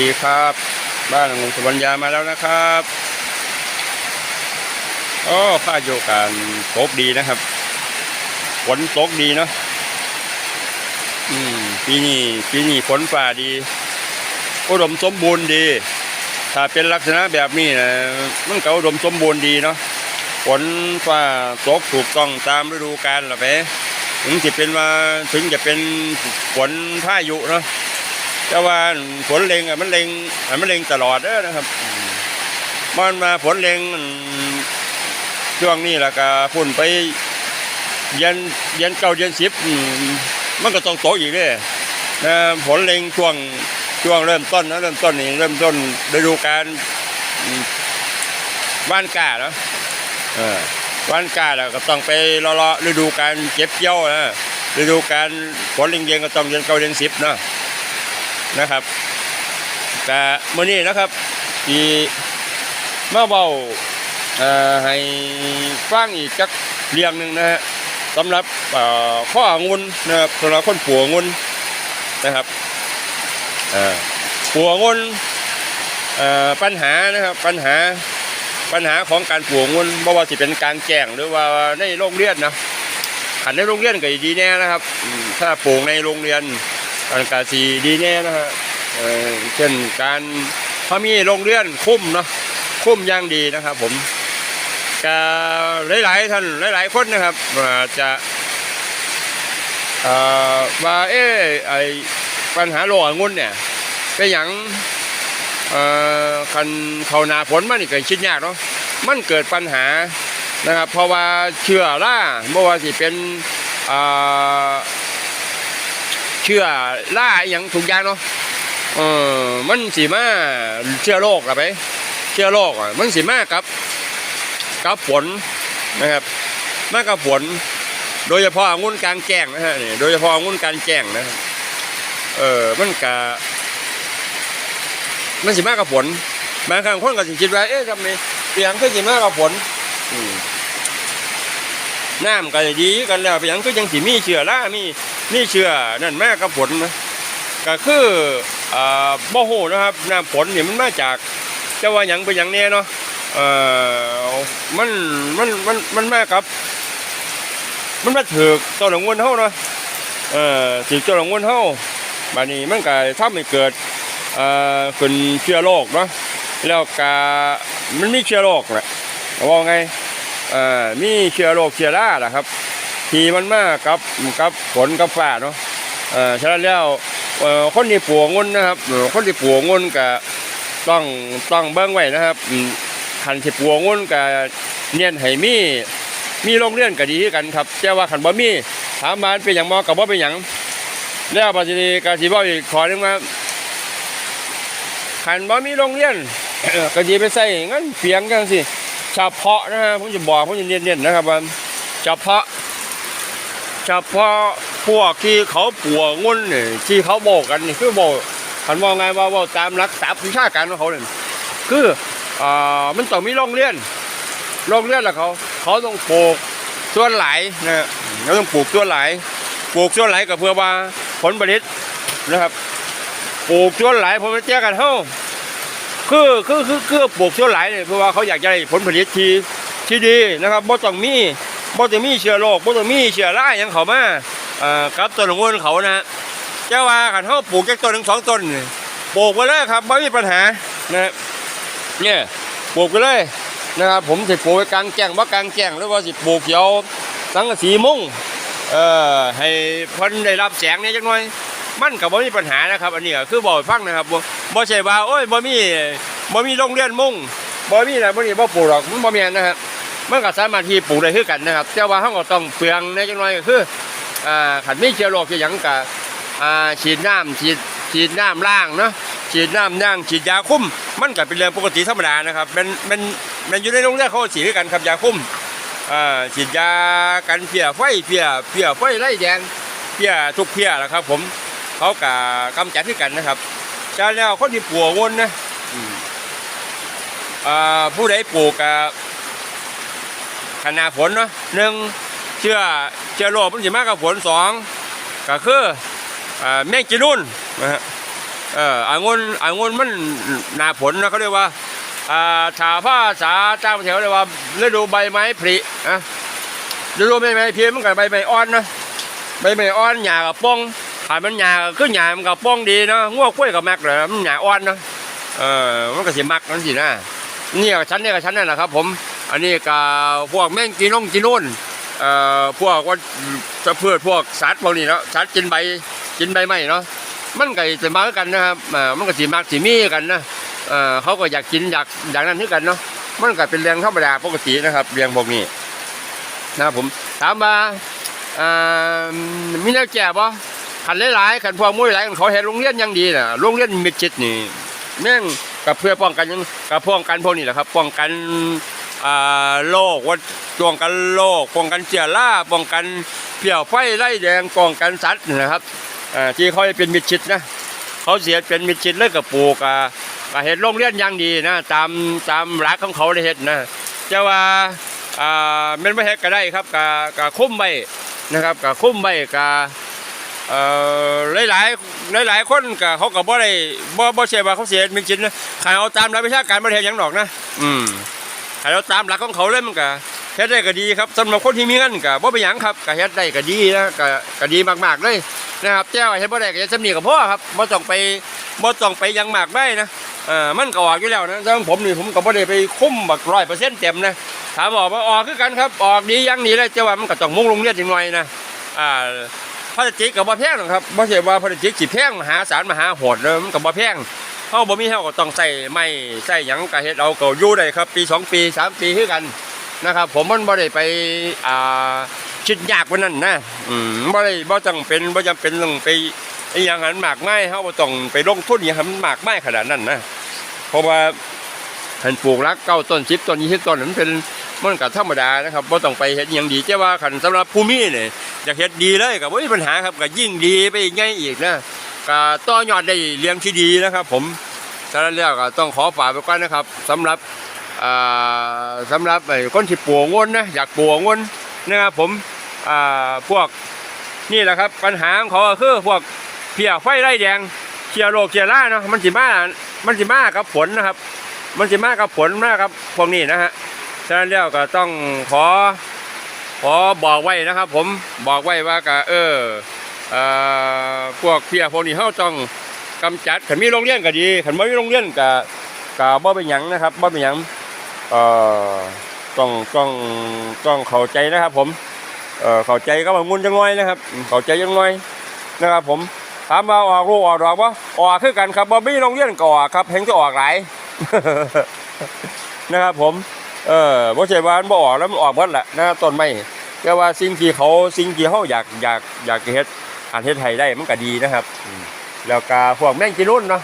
ดีครับ บ้านของสุวรรณยามาแล้วนะครับโอ้ข้าโยการตกดีนะครับฝนตกดีเนาะอืมปีนี้ปีนี้ฝนฝ่าดีอุดมสมบูรณ์ดี ถ้าเป็นลักษณะแบบนี้นะมันก็อุดมสมบูรณ์ดีเนาะฝนฟ้าตกถูกต้องตามฤดูกาลหรอไปถึงจะเป็นว่าถึงจะเป็นฝนพายุเนาะ แต่ว่าฝนเล็งอะมันเล็งอะมันเล็งตลอดเด้อนะครับ มันมาฝนเล็งช่วงนี้แหละก็พุ่นไปเย็นเย็นเก้าเย็นสิบมันก็ต้องโตอีกเด้อนะฝนเล็งช่วงช่วงเริ่มต้นนะเริ่มต้นนี่เริ่มต้นฤดูกาลอืมว่านกาเนาะเออว่านกาแล้วก็ต้องไปรอๆฤดูกาลเก็บเกี่ยวนะฤดูกาลฝนเล็งเย็นก็ต้องเย็นเก้าเย็นสิบเนาะ นะครับแต่มื่อนี้นะครับที่มาเบาเอ่อให้ฟังอีกจักเรียงหนึ่งนะฮะสำหรับเอ่อข้องุนนะครับสำหรับคนผัวงุนนะครับผัวงุนปัญหานะครับปัญหาปัญหาของการผัวงุนไม่ว่าจะเป็นการแจ้งหรือว่าในโรงเรียนนะขันในโรงเรียนก็ดีแน่นะครับ ถ้าปลูกในโรงเรียน การกาสีดีแน่นะฮะเช่นการเขามีโรงเรียนคุ้มเนาะคุ้มอย่างดีนะครับผมก็หลาย ๆ ท่านหลาย ๆ คนนะครับจะว่าเอ๊ไอปัญหาโรคองุ่นเนี่ยเป็นอย่างคันเขานาฝนมันนี่เกิดชิ้นยากเนาะมันเกิดปัญหานะครับ เพราะว่าเชื้อราเมื่อว่าสิเป็นอ่า เชื่อล่าอย่างถูกยางเนาะเออมันสีมาเชื้อโรคอะไป เชื้อโรคอะมันสีมากับกับฝนนะครับ มากับฝนโดยเฉพาะงุ่นกลางแจ้งนะฮะนี่โดยเฉพาะงุ่นกลางแจ้งนะครับเออมันกะมันสีมากับฝนบางครั้งคนก็สิคิดว่าเอ๊ะทำไมเปียงก็สีมากับฝนน้ำก็ดีกันแล้วเปียงก็ยังสีมีเชื้อรามี นี่เชื่อนั่นแม่กับฝนนะก็คืออ่าบ่โหนะครับน้ำฝนเนี่ยมันมาจากจะว่าหยังเป็นหยังแน่เนาะเอ่อมันมันมันมันมากับ มันมาถือกตัวหลงวนเฮาเนาะเอ่อถือตัวหลงวนเฮาบานี้มันก็ทำให้เกิดเอ่อขึ้นเชื้อโรคเนาะแล้วก็มันมีเชื้อโรคแหละว่าไงเอ่อมีเชื้อโรคเชื้อราล่ะครับ ทีมันมากับกับฝนกับฟ้าเนาะเออฉะนั้นแล้วเออคนที่ปลูกองุ่นนะครับคนที่ปลูกองุ่นก็ต้องต้องเบิ่งไว้นะครับอืมคันที่ปลูกองุ่นก็เนียนให้มีมีโรงเรียนก็ดีกันครับแต่ว่าคันบ่มีถามมาเป็นหยังมอกับบ่เป็นหยังแล้วปัจจุบันก็สิบอกอีกขอหนึงว่าคันบ่มีโรงเรียนก็สิไปใส่เงินเปียงจังสิเฉพาะนะฮะผมจะบอกผมจะเนียนๆนะครับว่าเฉพาะ เฉพาะพวกที่เขาปวงุ่นเนี่ยที่เขาบอกกันนี่คือบอกคันว่าไงว่าว่าตามรักษาวิชาการของเขาเนี่ยคืออ่ามันต้องมีโรงเรียนโรงเรียนแล้วเขาเขาต้องปลูกส่วนหลนะเขาต้องปลูกส่วนหลปลูกส่วนหลายก็เพื่อว่าผลผลิตนะครับปลูกส่วนหลผลผลิตแจ้กันเท่าคือคือคือคือปลูกส่วนหลเนี่ยเพราะว่าเขาอยากจะได้ผลผลิตที่ที่ดีนะครับบ่ต้องมี บ่ต้องมีเชื้อโรคบ่ต้องมีเชื้อราหยังเขามาเอ่อกับต้นองุ่นเขานะเจ้าว่าคันเฮาปลูกแค่ต้นหนึ่งสองต้นปลูกไปเลยครับบ่มีปัญหานะเนี่ยปลูกไปเลยนะครับผมสิปลูกไว้กลางแจ้งบ่ากลางแจ้งหรือว่าสิปลูกเขียวสังกะสีมุ้งเอ่อให้พิ่นได้รับแสงเนี่ยจักหน่อยมันก็บ่มีปัญหานะครับ อันนี้ก็คือบอกฟังนะครับบ่บ่ใช่ว่าโอ้ยบ่มีบ่มีโรงเรียนมุ้งบ่มีอะไรบ่นี่บ่ปลูกหรอกมันบ่ม่นนะครับ มันก็สามารถที่ปลูกได้คือกันนะครับ แต่ว่าเราก็ต้องเปลืองในจังหน่อยก็คืออ่าขันมีเชื้อโรคที่หยังกะอ่าฉีดน้ำฉีดฉีดน้ำล้างเนาะฉีดน้ำย่างฉีดยาคุ้ม มันก็เป็นเรื่องปกติธรรมดานะครับมันมันมันอยู่ในโรงเรียนเขาฉีดด้วยกันครับยาคุ้มอ่าฉีดยากันเพี้ยไฟเพี้ยเพี้ยไฟไล่แดงเพี้ยทุกเพี้ยแหละครับ ผมเขากะกำจัดด้วยกันนะครับจากแล้วคนที่ปลูกวนนะอ่าผู้ใดปลูกกะ ขนาฝนเนาะหนึ่งเชื่อเชื่อโรคมันสิมากกับฝนสองก็คืออ่าแมงจีนุ่นนะฮะเอออางุ่นอางุ่นมันหนาผลนะเขาเรียกว่าอ่าชาผ้าสาจ้างแถวเรียกว่าฤดูใบไม้ผลินะฤดูใบไม้ผลิมันกับใบไม้อ่อนนะใบไม้อ่อนหญ้ากับป้องถ้ามันหญ้าคือหญ้ามันกับป้องดีเนาะงัวกล้วยกับแม็กเลยมันหญ้าอ่อนเนาะเออมันก็สิมักนั่นสินะนี่ยกับฉันนี่ยกับฉันนั่นแหละครับผม อันนี้กับพวกแม่งกินนงกินนู่นเอ่อพวกว่าจะเพื่อพวกสัตว์พวกนี้เนาะสัตว์กินใบกินใบไม้เนาะมันก็จะมากันนะครับมันก็สิมากสิมีกันนะเอ่อเขาก็อยากกินอยากอย่างนั้นคือกันเนาะมันก็เป็นเรื่องธรรมดาปกตินะครับเรื่องพวกนี้นะครับผมถามว่าอ่ามีแนวแก้บ่ขันหลายๆขันพวกมุ้ยหลายเขาเห็นโรงเรียนยังดีนะโรงเรียนมิดชิดนี่แม่งกับเพื่อป้องกันยังกับป้องกันพวกนี้แหละครับ ป้องกันอ โรคว่าป้องกันโรคป้องกันเชื้อราป้องกันเพี้ยวไฟไล่แดงป้องกันสัตว์นะครับที่เขาเป็นมิดชิดนะเขาเสียเป็นมิดชิดเลยกับปลูกเห็นโรงเรียนอย่างดีนะตามตามหลักของเขาได้เห็นนะจะว่าเป็นไม่เห็ดก็ได้ครับกะกะคุ้มไว้นะครับกะคุ้มไว้กะเอ่อหลายหลายหลายหลายๆคนกะเขาก็บ่ได้บ่บ่เชื่อว่าเขาเสียมิดชิดนะขายเอาตามหลักวิชาการบ่ได้เฮ็ดหยังดอกนะ อืม ขายเอาตามหลักของเขาเลยมันก็เฮ็ดได้ก็ดีครับสำหรับคนที่มีเงินก็บ่เป็นหยังครับก็เฮ็ดได้ก็ดีนะก็ก็ดีมากๆเลยนะครับแจ้วเห็นบ่ได้ก็จะสำนีกับพ่อครับบ่ต้องไปบ่ต้องไปยังมากได้นะเออมันก็ออกอยู่แล้วนะแต่ของผมนี่ผมก็บ่ได้ไปคุ้มแบักร้อยเปอร์เซ็นต์เต็มนะถามออกมาออกคือกันครับออกดียังดีเลยแต่ว่ามันก็ต้องมุ่งโรงเรียนจังหน่อยนะอ่าพลาสติกก็บ่แพงหรอกครับบ่ใช่ว่าพลาสติกสิแพงมหาศาลมหาโหดเลยมันก็บ่แพง เฮาบ่มีเฮาก็ต้องใส่ไม้ใส่หยังก็เฮ็ดเอาก็อยู่ได้ครับ ปีสองปีสามปีคือกันนะครับ ผมมันบ่ได้ไปอ่าคิดยากกว่านั้นนะอืมบ่ได้บ่จำเป็นบ่จำเป็นต้องไปอหย่างนั้นมากมายเฮาบ่ต้องไปลงทุนอหย่างนั้นมากมายขนาดนั้นนะเพราะว่าหันปลูกรักเก้าต้น10ต้น20ต้นนั้นเป็นมันก็ธรรมดานะครับบ่ต้องไปเฮ็ดอหยังดีแต่ว่าคันสำหรับผู้มีเนี่ยอยากเฮ็ดดีเลยก็บ่มีปัญหาครับก็ยิ่งดีไปอีกไงอีกนะ ก็ต่อยอดได้เลี้ยงที่ดีนะครับ ผมฉะนั้นแล้วก็ต้องขอฝากไว้ก่อนนะครับสำหรับอ่าสำหรับไอ้คนที่ปลูกงนนะอยากปลูกงนนะครับผมพวกนี่แหละครับ ปัญหาของเขาคือพวกเพียไฟไล่แดงเชียโรคเชียร่าเนาะมันสิมามันสิมากับผลนะครับ มันสิมากับผลมากครับพวกนี้นะฮะฉะนั้นแล้วก็ต้องขอขอบอกไว้นะครับ ผมบอกไว้ว่าก็เออ พวกเพียพวกนี้เขาต้องกำจัดขันมีโรงเรียนก็ดีขันไม่มีโรงเรียนก็ก็บ่เป็นหยังนะครับบ่เป็นหยังเอ่อต้องต้องต้องเข้าใจนะครับ ผมเออเข้าใจก็บางมุนจังน้อยนะครับ เข้าใจจังน้อยนะครับ ผมถามว่าออกลูกออกดอกบ่ออกคือกันครับบ่มีโรงเรียนก็ออกครับเห็นจะออกหลายนะครับผมเออบ่ใช่ว่ามันบ่ออกแล้วมันออกหมดแหละนะต้นไม้แต่ว่าสิ่งที่เขาสิ่งที่เขาอยากอยากอยากเฮ็ด อันเฮ็ดให้ได้มันก็ดีนะครับอืมแล้วก็พวกแมงจีนุ่นเนาะ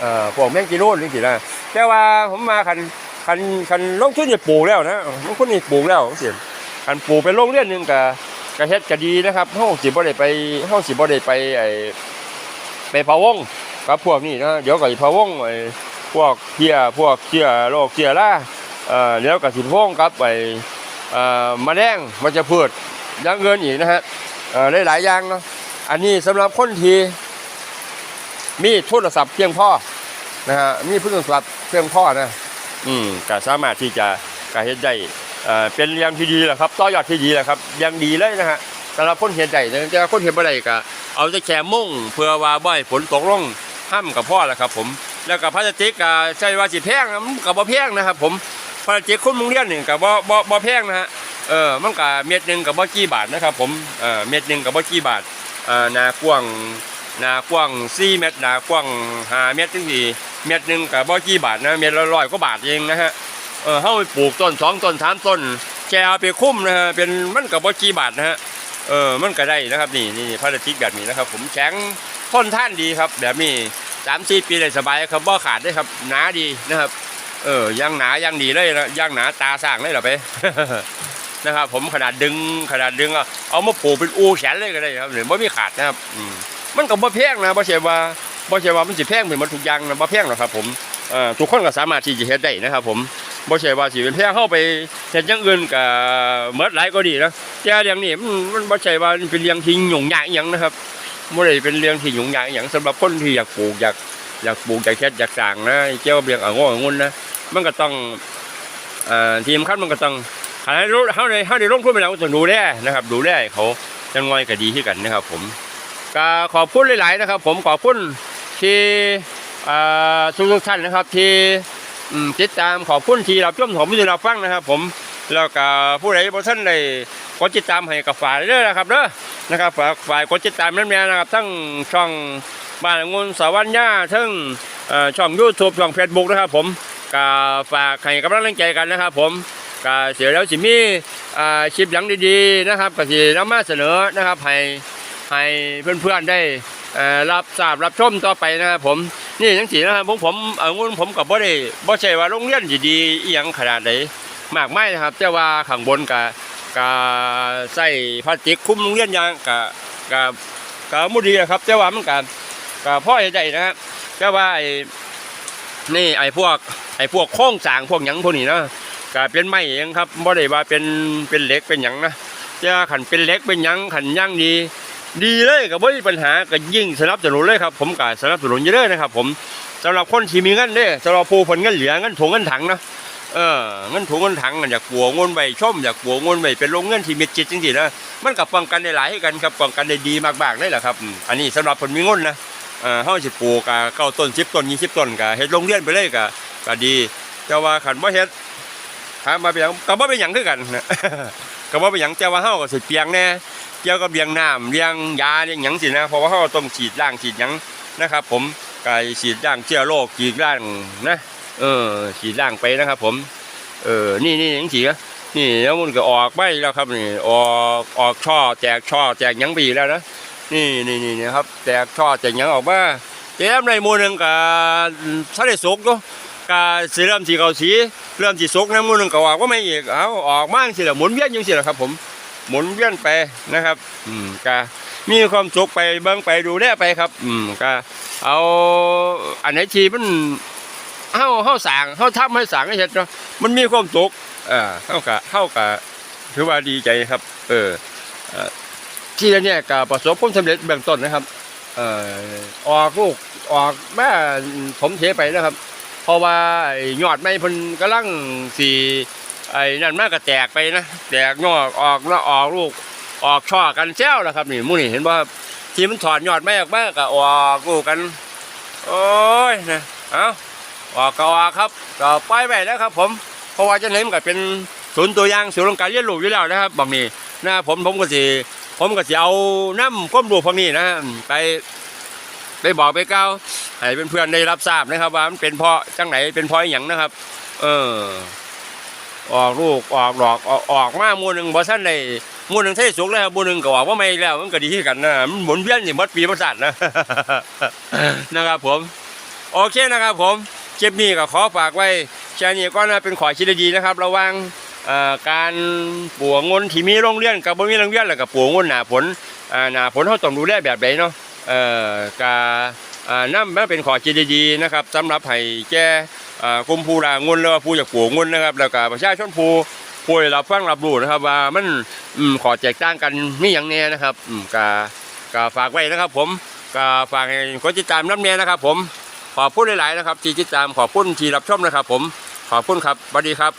เอ่อพวกแมงจีนุ่นนี่สินะแต่ว่าผมมาคันคันคันลงทุนจะปลูกแล้วนะลงทุนนี่ปลูกแล้วสิคันปลูกเป็นโรงเรียนหนึงก็ก็เฮ็ดก็ดีนะครับเฮาสิบ่ได้ไปเฮาสิบ่ได้ไปไอ้ไปพะวงกับพวกนี้นะเดี๋ยวก็สิพะวงไอ้พวกเพี้ยพวกเชื้อโรคเชื้อราเอ่อเดี๋ยวก็สิพะวงกับไอ้เอ่อแมลงมันจะพืชอย่างอื่นอีกนะฮะเอ่อหลายๆอย่างเนาะ อันนี้สำหรับคนที่มีโทรศัพท์เพียงพอนะฮะมีโทรศัพท์เพียงพอนะอืมก็สามารถที่จะก็เฮ็ดได้เอ่อเป็นเรื่องที่ดีแหละครับต่อยอดที่ดีแหละครับยังดีเลยนะฮะสำหรับคนเห็นใจนะแต่คนเห็นบ่ได้ก็เอาแต่แค่มุ่งเพื่อว่าบ่ให้ฝนตกลงห้ามกับพ่อแหละครับ ผม แล้วก็พลาสติกก็ใช่ว่าสิแพงมันก็บ่แพงนะครับ ผมพลาสติกคุณมึงเรียนนี่ก็บ่บ่บ่แพงนะฮะเออมันก็เม็ดหนึ่งก็บ่กี่บาทนะครับ ผมเออเม็ดหนึ่งก็บ่กี่บาท หนากว้างหนากว้าง4เมตรหนากว้าง5เมตรถึงสี่เม็ดหนึ่งก็บ่กี่บาทนะเม็ดละร้อยกว่าบาทเองนะฮะเออเฮาไปปลูกต้นสองต้นสามต้นแกเอาไปคุ้มนะฮะเป็นมันกับบ่กี่บาทนะฮะเออมันก็ได้นะครับนี่นี่พลาสติกแบบนี้นะครับ ผมแข็งทนท่านดีครับ แบบนี้สามสี่ปีได้สบายครับบ่ขาดได้ครับหนาดีนะครับ เออยังหนายังดีเลยนะยังหนาตาสร้างเลยหรอไป นะครับ ผมขนาดดึงขนาดดึงอะเอามาปลูกเป็นอูแขนเลยก็ได้ครับเนี่ยไม่มีขาดนะครับอืมมันก็บ่แพงนะบ่ใช่ว่าบ่ใช่ว่ามันสิแพงเป็นหมดทุกอย่างนะบ่แพงหรอกครับ ผมเอ่อทุกคนก็สามารถที่จะเฮ็ดได้นะครับ ผมบ่ใช่ว่าสิเป็นแพงเข้าไปเฮ็ดอย่างอื่นก็เมิดหลายก็ดีนะแต่เรื่องนี้มันมันบ่ใช่ว่าเป็นเรื่องที่ยุ่งยากอิหยังนะครับบ่ได้เป็นเรื่องที่ยุ่งยากอิหยังสำหรับคนที่อยากปลูกอยากอยากปลูกอยากเฮ็ดอยากสร้างนะเกี่ยวกับเรื่องอ่างงงุ่นนะมันก็ต้องอ่าทีมขั้นมันก็ต้อง หารู้เฮาได้เฮาได้ลงทุนไปแล้วก็ต้องดูแลนะครับ ดูแลให้เขาจังงอยก็ดีที่กันนะครับ ผมก็ขอบคุณหลาย ๆ นะครับ ผมขอบคุณที่ทุกท่านนะครับ ที่ติดตามขอบคุณที่รับชมผมที่รับฟังนะครับ ผมแล้วก็ผู้ใดบ่ท่านได้กดติดตามให้กับฝ่ายเด้อนะครับเด้อนะครับฝากฝ่ายกดติดตามนั่นแม่นะครับ ทั้งช่องบ้านงุนสาวัญญาทั้งช่อง YouTube ช่อง Facebook นะครับ ผมก็ฝากให้กำลังใจกันนะครับ ผม ก็เสียแล้วสิมีอ่าคลิปหลังดีๆนะครับก็สินำมาเสนอนะครับให้ให้เพื่อนๆได้รับทราบรับชมต่อไปนะครับผมนี่จังสีนะครับผมผมเองุ่นผมกับบ่ได้บ่ใช่ว่าโรงเรียนดีอีหยังขนาดไหนมากมายนะครับ แต่ว่าข้างบนก็ก็ใส่พลาสติกคลุมโรงเรียนย่างก็ก็ก็บ่ดีนะครับ แต่ว่ามันก็ก็พอจนะครับแต่ว่าไอ้นี่ไอ้พวกไอ้พวกโครงสางพวกหยังพวกนี้นะ ก็เป็นไม้เองครับบ่ได้ว่าเป็นเป็นเหล็กเป็นหยังนะแต่ขันเป็นเหล็กเป็นหยังขันหยังดี ดีเลยก็บ่มีปัญหาก็ยิ่งสนับสนุนเลยครับ ผมก็สนับสนุนอยู่เลยนะครับ ผมสำหรับคนที่มีเงินเด้สำหรับผู้ผลเงินเหลือเงินถุงเงินถังนะเออเงินถุงเงินถังอยากปัวเงินไปช่อมอยากปัวเงินไปเป็นโรงเงินที่มีจิตจริงๆนะมันกับป้องกันได้หลายให้กันครับป้องกันได้ดีมากๆเลยแหละครับ อันนี้สำหรับคนมีเงินนะเออเฮาสิปลูกก็เก้าต้น10ต้น20ต้นก็เฮ็ดโรงเรียนไปเลยก็ก็ดี แต่ว่าคันบ่เฮ็ด ถามมาเป็นหยังก็บ่เป็นหยังคือกันนะก็บ่เป็นหยังแต่ว่าเฮาก็สิเปียงแน่เกี่ยวกับเลี้ยงน้ำเลี้ยงยาเลี้ยงหยังสินะเพราะว่าเขาต้องฉีดล้างฉีดหยังนะครับ ผมกายฉีดล้างเชื้อโรคฉีดล้างนะเออฉีดล้างไปนะครับ ผม เออนี่นี่หยังฉีดอะนี่แล้วมันก็ออกไปแล้วครับนี่ออกออกช่อแจกช่อแจกหยังไปอีแล้วนะนี่นี่นี่นะครับ แจกช่อแจกหยังออกมาเต็มในมูหนึ่งกับทะเลสุกเนาะ กาสีเริ่มสีเขาสีเริ่มสีสุกนะหมูหนึงก็ออกว่าไม่อีกเอาออกมาจังสิละหมุนเวียนอยังสิละครับ ผมหมุนเวียนไปนะครับ อืมก็มีความสุขไปเบิ่งไปดูแลไปครับ อืมก็เอาอันไหนทีมันเฮาเฮาสางเฮาทำให้สางให้เฮ็ดเนาะมันมีความสุขอ่าเฮาก็เฮาก็ถือว่าดีใจครับ เออที่เนี่ยก็ประสบความสำเร็จเบื้องต้นนะครับ เอ่อออกลูกออกแม่ผมเทไปนะครับ เพราะว่าไอ้ยอดไม้เพิ่นกำลังสิไอ้นั่นมากก็แตกไปนะแตกงอกออกแล้วออกลูกออกช่อกันแจ้วแล้วครับนี่มู่นี่เห็นบ่ครับที่มันถอนยอดไม้ออกมากก็ออกลูกกัน โอ้ยนะเอ้าออกก็ออกครับก็ปล่อยไปแล้วครับ ผมเพราะว่าจะเห็นมันก็เป็นศูนย์ตัวอย่างศูนย์ของการเรียนรู้อยู่แล้วนะครับบางนี้นะผมผมก็สิผมก็สิเอาน้ำความรู้พวกนี้นะไป ไปบอกไปกล่าวให้เพื่อนๆได้รับทราบนะครับ ว่ามันเป็นเพราะจังไหนเป็นเพราะอย่างนะครับ เออ ออกลูกออกดอกออกออกมามูลหนึ่งบ่ทันได้หมูลหนึ่งเทสุกแล้วมูลหนึ่งก็ออกว่าไม่แล้ว มันก็ดีคือกันนะมันหมุนเวียนสิหมดปีหมดสัตว์นะนะครับผม โอเคนะครับ ผมคลิปนี้ก็ขอฝากไว้แค่นี้ก็นะเป็นขอคิดดีนะครับ ระวังการปลูกงนที่มีโรงเรียนกับบ่มีโรงเรียนแล้วก็ปลูกงนหนาผลหนาผลเขาต้องดูแลแบบใดเนาะ เอ่อกาอ่านั่นมาเป็นขอคิดดีๆนะครับสำหรับให้แก่อ่ากลุ่มผู้ลางุนหรือว่าผู้อยากปลูกงุนนะครับ แล้วก็ประชาชนผู้ผู้ได้รับฟังรับรู้นะครับว่ามันอืมขอแตกต่างกันนี่อย่างแน่นะครับอืมกากาฝากไว้นะครับ ผมกาฝากให้กดติดตามน้ำแน่นะครับ ผมขอบคุณหลายๆนะครับที่ติดตามขอบคุณที่รับชมนะครับ ผมขอบคุณครับสวัสดีครับ